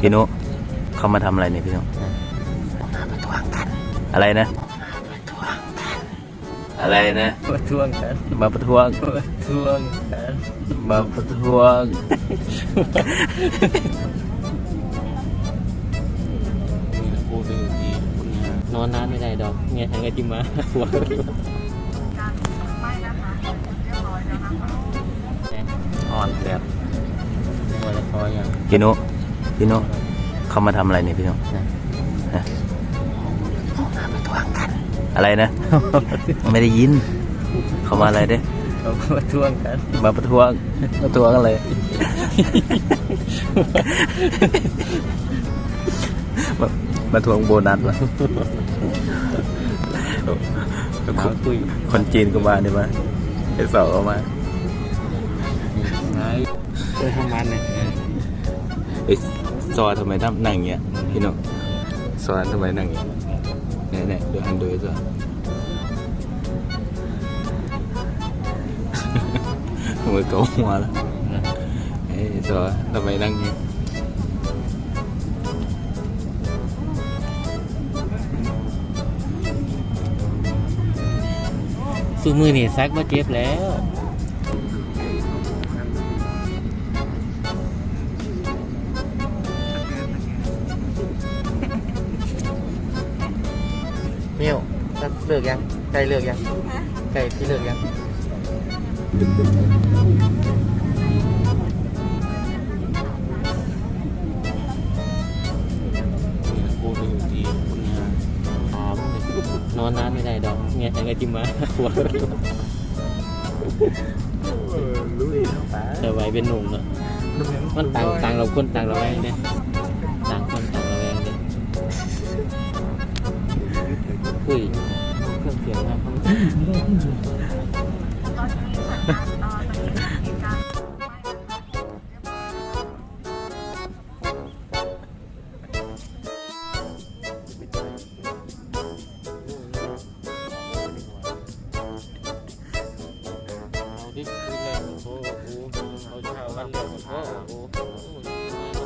พี่นุเขามาทำอะไรเนี่ยพี่นุอะไรนะอะไรนะประท้วงกันมาประท้วงประท้วงกันมาประท้วงพูดดีนอนนานไม่ได้ดอกเงี้ยทางไอติมาหัว หัวละคออย่างพี่นุพี่นุเขามาทำอะไรเนี่ยพี่นุฮะอะไรนะ ไม่ได้ยิน เขามาอะไรเด้เขาประท้วงกัน มาประท้วงประท้วงอะไร มามาทวงโบนัสวะหาคุยคนจีนก็มาเนี่ยมาไอ้สองก็มาไงเออทำมันเลย ไอ้ซอทำไมทำนั่งอย่างเงี้ยพี่น้องซอทำไมนั่งอย่างเงี้ยเนี่ยเนี่ยดูหันดูไอ้ซอมือเกาหัวแล้วไอ้ซอทำไมนั่งอย่างเงี้ยสู้มือนี่ซักมาเจ็บแล้ว มี่ยวเลิกยังไก่เลิกยังไก่ที่เลิกยังพูดดีคุณงามถามนอนนานไม่ได้ดอกเงี้ยทางไอติมาหัวรู้ดีนะป๋าแต่ไว้เป็นหนุ่มเนอะมันต่างต่างเราคนต่างเราแวงเนี่ย คุยเครื่องเสียงนะเอาดิคุยเลยโอ้โหเอาชาวันเดียวโอ้โห